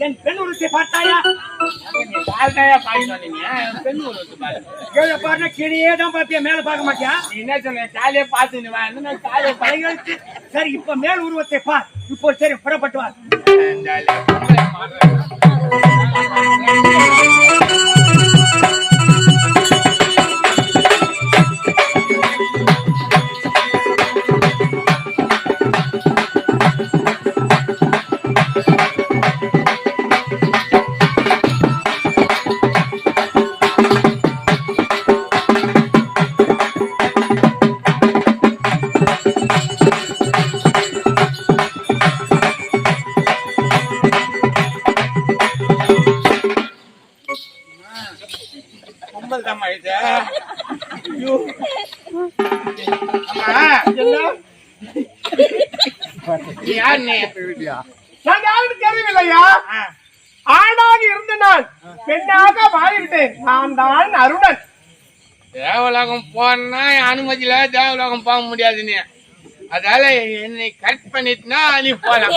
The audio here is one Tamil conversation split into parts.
என் பெண் உருவத்தை பார்த்தாயா? நீ பால்தாயா பாடி சொன்னீங்க பெண் உருவத்து பாரு கீழே தான் பார்த்தியா மேல பார்க்க மாட்டியா? என்ன சொன்ன? பார்த்து தலையெழுத்து சரி இப்ப மேல் உருவத்தை பார் இப்போ சரி புறப்பட்டு வா. நான் யாரும். ஆணாக இருந்த நான் பெண்ணாக மாறிவிட்டேன். நான் தான் அருணன். தேவலோகம் போனா அனுமதியில தேவலோகம் போக முடியாது நீ அதால என்னை கட் பண்ணிட்டுனா நீ போலாம்.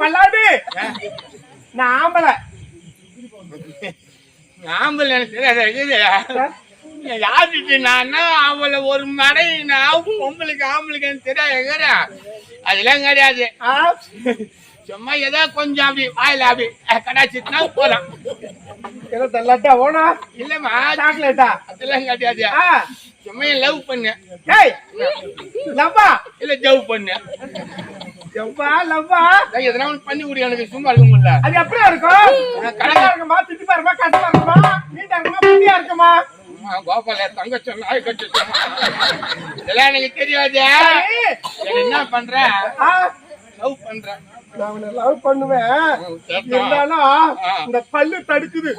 பல்லாண்டு நான் ஆம்பளை. ஆம்பல் எனக்கு தெரியாது. யாருக்கு நான் அவளை ஒரு மடை நான் பொம்பளுக்கு ஆம்பளுக்கு எனக்கு தெரியாது அதெல்லாம் கிடையாது? சும்மா ஏதோ கொஞ்சம் அப்படி வாயில அப்படி கடாச்சிட்டுனா போலாம் என்ன தள்ளாட்டா ஓனா இல்லம்மா சாக்லேட்டா? அதெல்லாம் கிடையாது. சும்மா லவ் பண்ணு? டேய் லவ்வா? இல்ல ஜவ் பண்ணு. லவ்வா? லவ்வா எதனா ஒண்ணு பண்ணி விடு எனக்கு சும்மா இருக்க முடியல அது எப்படியா இருக்கும்? கலகா இருக்குமா? திட்டிப்பா இருக்குமா கட்டமா இருக்குமா? நீட்டா இருக்குமா புத்தியா இருக்குமா? கோபால தங்கச்சி நாய் கட்டி இதெல்லாம் எனக்கு தெரியாது. சரி. எனக்கு என்ன பண்ற? லவ் பண்றேன் நான் லவ் பண்ணுவேன். இருந்தாலும் இந்த பல்லு தடுக்குது.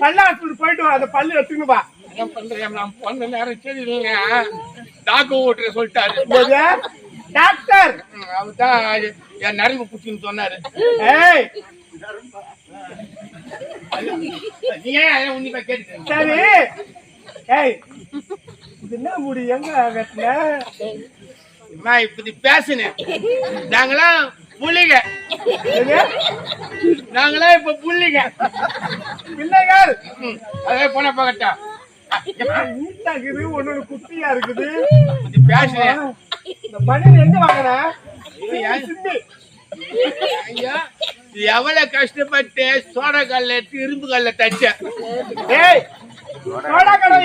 பல்லாசூர் போயிட்டு வா அந்த பல்லு எடுத்துன்னு வா. என்ன பண்றேன்? நான் பொண்ணு நேரம் தெரியல டாக்கு ஓட்டுற சொல்லிட்டாரு? டாக்டர். அவர்தான் என் நரம்பு குச்சின்னு சொன்னாரு. ஏய் நீ ஏன் உன்னிப்பா கேட்டு சரி. ஏய் இது என்ன முடி? எங்க வெட்டின அம்மா இப்படி பேசுனேன் நாங்களாம் புள்ளிங்க? நாங்களாம் இப்ப புள்ளிங்க பிள்ளைகள். அதே போன பார்க்கட்டா நீட்டா இருக்குது ஒன்னொன்னு குட்டியா இருக்குது. பேசுனேன் இந்த பனியன் எங்க வாங்குற எவ்வளவு கஷ்டப்பட்டு சோடா கல்ல எடுத்து இரும்பு கல்ல ஏய்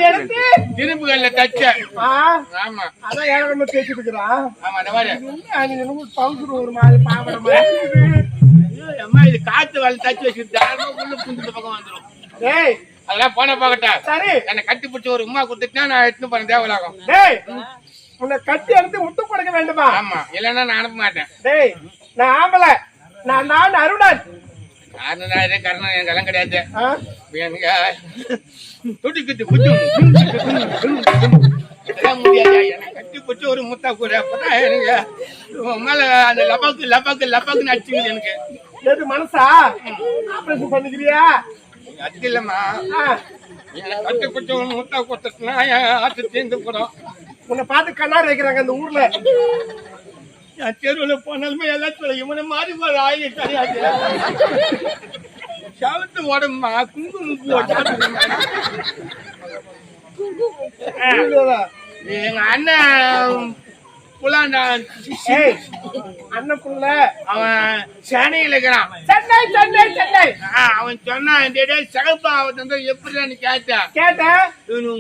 எடுத்து இரும்பு கல்ல தச்சேன் ஆ ஆமா. அதான் ஏழரை தேய்ச்சிட்டு இருக்கிறான் ஆமா இந்த மாதிரி பவுசர் ஒரு மாதிரி பாவட மாதிரி. அம்மா இது காத்து வேலை தச்சு வச்சிருந்தா உள்ள புந்து பக்கம் வந்துடும் டேய் அதெல்லாம் போன பார்க்கட்டா சரி. என்னை கட்டி பிடிச்சி ஒரு உமா கொடுத்துட்டா நான் எடுத்துன்னு போறேன் தேவலாகம். டேய் உன்னை கட்டி எடுத்து முட்டு கொடுக்க வேண்டுமா? ஆமா இல்லைன்னா நான் அனுப்ப மாட்டேன். டேய் நான் ஆம்பளை. நான் நான் அருணன். காரணம் எனக்கு எல்லாம் கிடையாது. இதெல்லாம் முடியாது. என்னை கட்டி பிடிச்சி ஒரு முத்தா கூட. அப்பதான் எனக்கு மேல அந்த லபாக்கு லபாக்கு லபாக்கு நடிச்சுக்குது எனக்கு. எது மனசா? ஆபரேஷன் பண்ணிக்கிறியா? அது இல்லம்மா. கட்டி பிடிச்சி ஒரு முத்தா கொடுத்துட்டுனா ஆட்டு தீர்ந்து போடும். உன்னை பார்த்து கண்ணாடி வைக்கிறாங்க அந்த ஊர்ல. என் தெருவில் போனாலுமே எல்லாத்துல இவனை மாறி போற ஆயுள் கிடையாது. சவுத்து உடம்பா குங்குமம் பூ எங்க அண்ணன் புலாண்டா அண்ணன் புள்ள. அவன் சென்னையில் இருக்கிறான். சென்னை சென்னை அவன் சொன்னான் டேடே சகப்பா அவன் வந்து எப்படின்னு கேட்டேன்? கேட்டேன். இவனு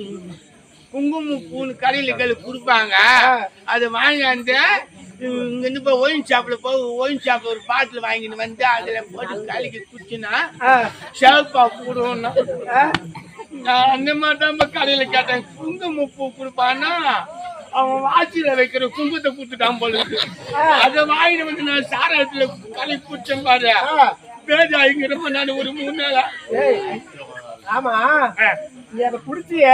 குங்குமம் பூன்னு கடையில கொடுப்பாங்க. ஆ. அது வாங்கி வந்து இங்க இருந்து போய் ஒயின் ஷாப்ல போய் ஒயின் ஷாப்ல ஒரு பாட்டில் வாங்கிட்டு வந்து அதுல போட்டு கலக்கி குடிச்சுனா ஷேப்பா போடுவோம்னா. அந்த மாதிரி தான் கடையில கேட்டேன். குங்குமம் பூ கொடுப்பான்னா அவன் வாட்சியில வைக்கிற குங்குமத்தை கொடுத்துட்டான் போல அதை வாங்கிட்டு வந்து நான் சாரத்துல கலக்கி குடிச்சேன் பாரு. பேஜாயிங்கிறப்ப நான் ஒரு மூணு நாளா. ஆமா. நீ அதை குடிச்சிய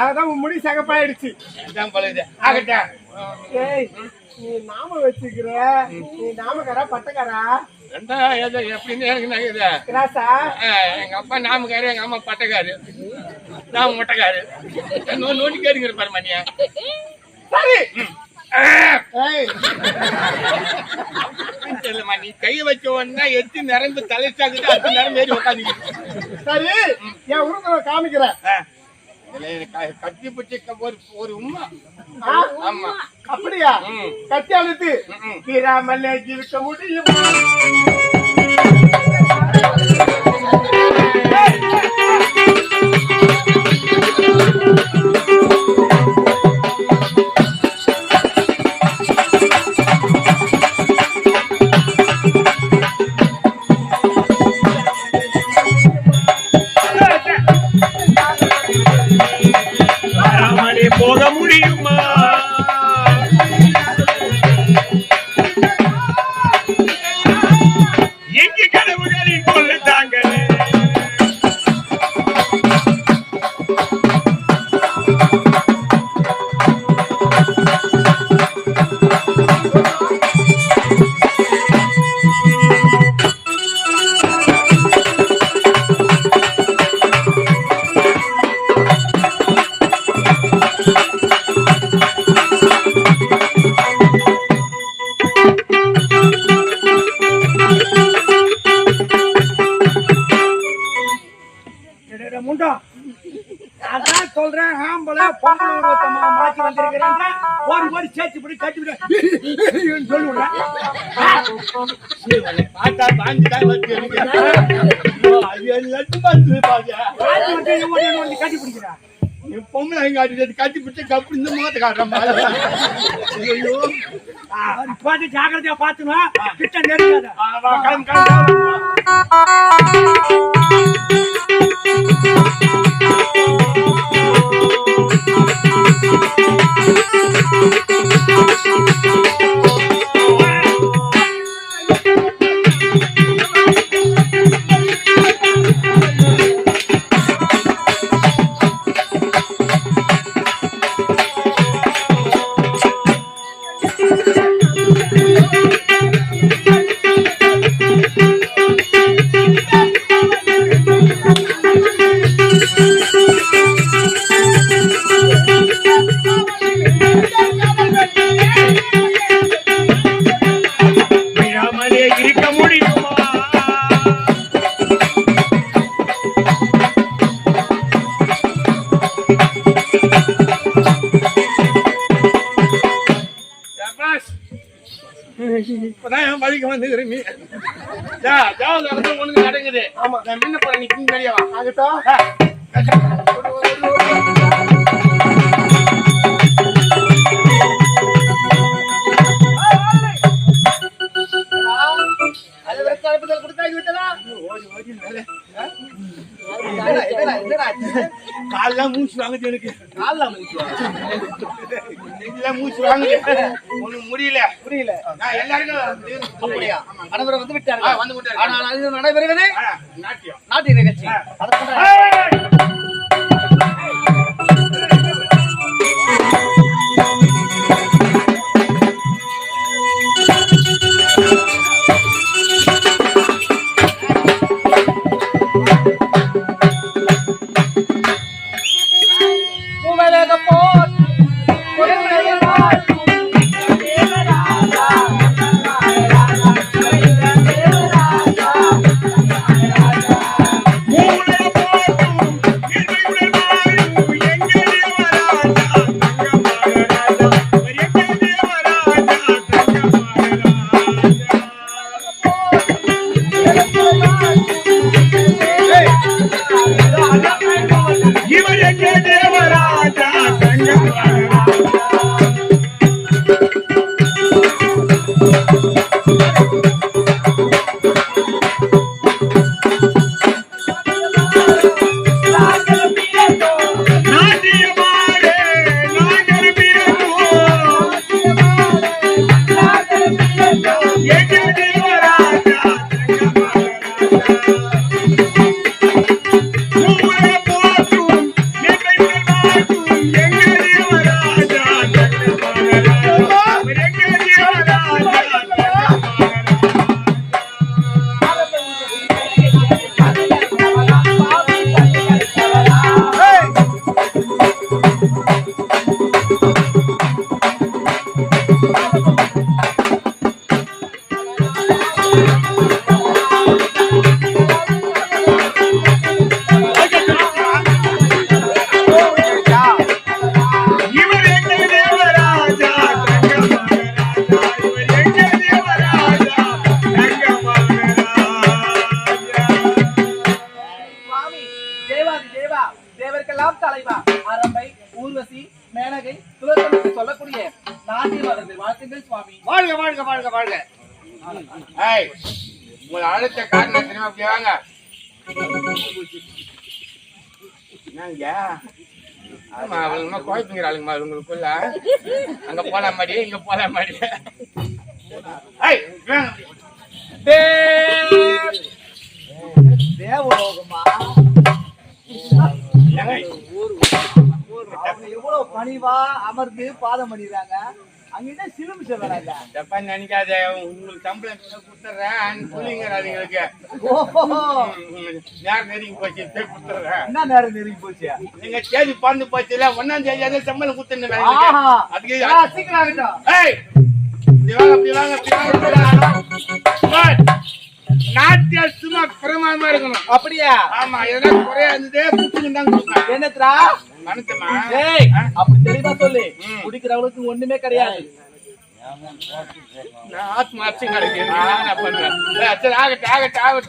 அதான் உன் முடி சகப்பாயிடுச்சு. நீ நாம வச்சுக்கிற நீ நாமக்காரா பட்டக்காரா? எப்படின்னு எங்க அப்பா நாமக்காரு எங்க அம்மா பட்டக்காரு. நான் மொட்டைக்காரு. நோ நோண்டி கேடுங்கிற பாரு மணியா. சரி. நீ கைய வச்ச உடனே எத்தி நரம்பு தலைச்சாக்குது அடுத்த நரம்பு ஏறி உட்காந்துக்கிட்டு சரி என் உருவத்தை காமிக்கிறேன். கத்தி பிடிச்சி ஒரு ஒரு உண்மை? ஆமா. அப்படியா. கத்தி அழுத்து. தீராமல் இருக்க முடியுமா? பார்த்து பாரு. மாத்தி வந்து இவன் என்ன வந்து கட்டி பிடிக்கிறா பொம்பளை எங்க அடிச்சது கட்டி பிடிச்சி கப்பு இந்த முகத்தை காட்டுறேன் பாரு. ஐயோ. பார்த்து ஜாக்கிரதையா பாத்துனா கிட்ட நெருங்காத. இப்பதான் என் வழிக்கு வந்துக்கிற நீ. ஜா, ஜாவுல இருந்து ஒண்ணுங்க நடக்குது. நான் முன்ன போறேன், நீ பின்னாடியே. ஆகட்டும் கால்ல மூச்சு வாங்குது எனக்கு. நெஞ்சில மூச்சு வாங்குது. ஒண்ணும் முடியல புரியல. நான் எல்லாருக்கும்? அனைவரும் வந்து விட்டார்கள். வந்து விட்டார்கள். ஆனால் இது நடைபெறுவது நாட்டியம். நாட்டிய நிகழ்ச்சி. உமலக போல் Thank you. வாழ்க வாழ்க வாழ்க வாழ்க. ஏய் உங்களை அழைச்ச காரணம் தெரியுமா அப்படி வாங்க. என்னங்க? ஆமா அவங்க குழப்பங்கிறாளுங்கம்மா உங்களுக்குள்ள அங்க போலாம் மாடி இங்க போலாம் மாடி வாங்க. தேவலோகமா? அவங்க எவ்வளவு பணிவா அமர்ந்து பாதம் பண்ணிடுறாங்க? அங்கிட்ட சிலும்பு சொல்றாங்க தப்பா நினைக்காத உங்களுக்கு சம்பளம் கொடுத்துட்றேன். சொல்லிங்கிறாளுங்களுக்கு ஓஹோ. நேரம் நெருங்கி போச்சு? போய் கொடுத்துட்றேன். என்ன நேரம் நெருங்கி போச்சு? நீங்க தேதி பறந்து போச்சுல ஒன்னாம் தேதி சம்பளம் கொடுத்துருந்தேன் அதுக்கு சீக்கிரம் ஆகட்டும் ஏய்! இப்படி வாங்க இப்படி வாங்க இப்படி வாங்க இப்படி வாங்க. ஏய், நாட்டிய சும்மா பிரமாதமா இருக்கணும். அப்படியா? ஆமா எதனா குறையா இருந்ததே புட்டுக்கு தான் கொடுப்பேன். என்னத்ரா? மனசுமா ஏய் அப்படி தெளிவா சொல்லு. குடிக்கிறவங்களுக்கு ஒண்ணுமே கிடையாது. நான் ஆத்மா அச்சம் கிடைக்கும் நான் பண்றேன் சரி ஆகட்டும் ஆகட்டும் ஆகட்டும்.